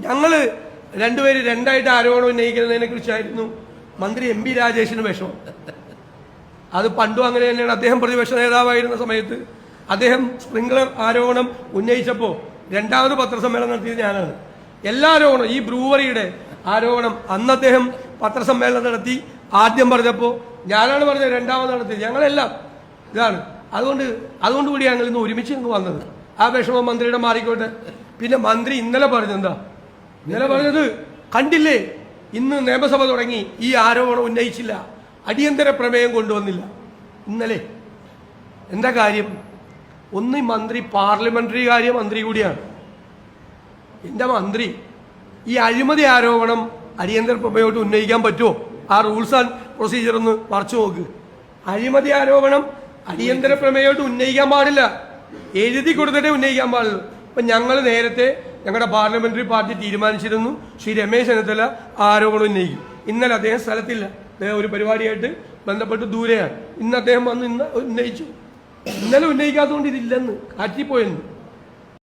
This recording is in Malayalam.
ഞങ്ങൾ രണ്ടുപേര് രണ്ടായിട്ട് ആരോപണം ഉന്നയിക്കുന്നതിനെ കുറിച്ചായിരുന്നു മന്ത്രി എം പി രാജേഷിന് വിഷമം അത് പണ്ടും അങ്ങനെ തന്നെയാണ്. അദ്ദേഹം പ്രതിപക്ഷ നേതാവായിരുന്ന സമയത്ത് അദ്ദേഹം സ്പ്രിംഗ്ലർ ആരോപണം ഉന്നയിച്ചപ്പോൾ രണ്ടാമത് പത്രസമ്മേളനം നടത്തിയത് ഞാനാണ്. എല്ലാ ആരോപണവും ഈ ബ്രൂവറിയുടെ ആരോപണം അന്ന് അദ്ദേഹം പത്രസമ്മേളനം നടത്തി. ആദ്യം പറഞ്ഞപ്പോൾ ഞാനാണ് പറഞ്ഞത് രണ്ടാമത് നടത്തിയത്. ഞങ്ങളെല്ലാം ഇതാണ്. അതുകൊണ്ട് അതുകൊണ്ട് കൂടി ഞങ്ങൾ ഇന്ന് ഒരുമിച്ച് ഇങ്ങ് വന്നത്. ആ വിഷമം മന്ത്രിയുടെ മാറിക്കോട്ടെ. പിന്നെ മന്ത്രി ഇന്നലെ പറഞ്ഞെന്താ ഇന്നലെ പറഞ്ഞത് കണ്ടില്ലേ? ഇന്ന് നിയമസഭ തുടങ്ങി. ഈ ആരോപണം ഉന്നയിച്ചില്ല. അടിയന്തര പ്രമേയം കൊണ്ടുവന്നില്ല. ഇന്നലെ. എന്താ കാര്യം? ഒന്ന് മന്ത്രി പാർലമെന്ററി കാര്യ മന്ത്രി കൂടിയാണ്. എന്റെ മന്ത്രി? ഈ അഴിമതി ആരോപണം അടിയന്തര പ്രമേയോട്ട് ഉന്നയിക്കാൻ പറ്റുമോ? ആ റൂൾസ് ആൻഡ് പ്രൊസീജിയർ ഒന്ന് മറച്ചു നോക്ക്. അഴിമതി ആരോപണം അടിയന്തര പ്രമേയോട്ട് ഉന്നയിക്കാൻ പാടില്ല. എഴുതി കൊടുത്തിട്ടേ ഉന്നയിക്കാൻ പാടുള്ളൂ. അപ്പൊ ഞങ്ങൾ നേരത്തെ ഞങ്ങളുടെ പാർലമെന്ററി പാർട്ടി തീരുമാനിച്ചിരുന്നു. ശ്രീ രമേശ് ചെന്നിത്തല ആരോപണം ഉന്നയിക്കും. ഇന്നലെ അദ്ദേഹം സ്ഥലത്തില്ല. അദ്ദേഹം ഒരു പരിപാടിയായിട്ട് ബന്ധപ്പെട്ട് ദൂരെയാണ്. ഇന്ന് അദ്ദേഹം വന്ന് ഇന്ന് ഉന്നയിച്ചു. ഇന്നലെ ഉന്നയിക്കാത്തതുകൊണ്ട് ഇതില്ലെന്ന് കാറ്റിപ്പോയെന്ന്.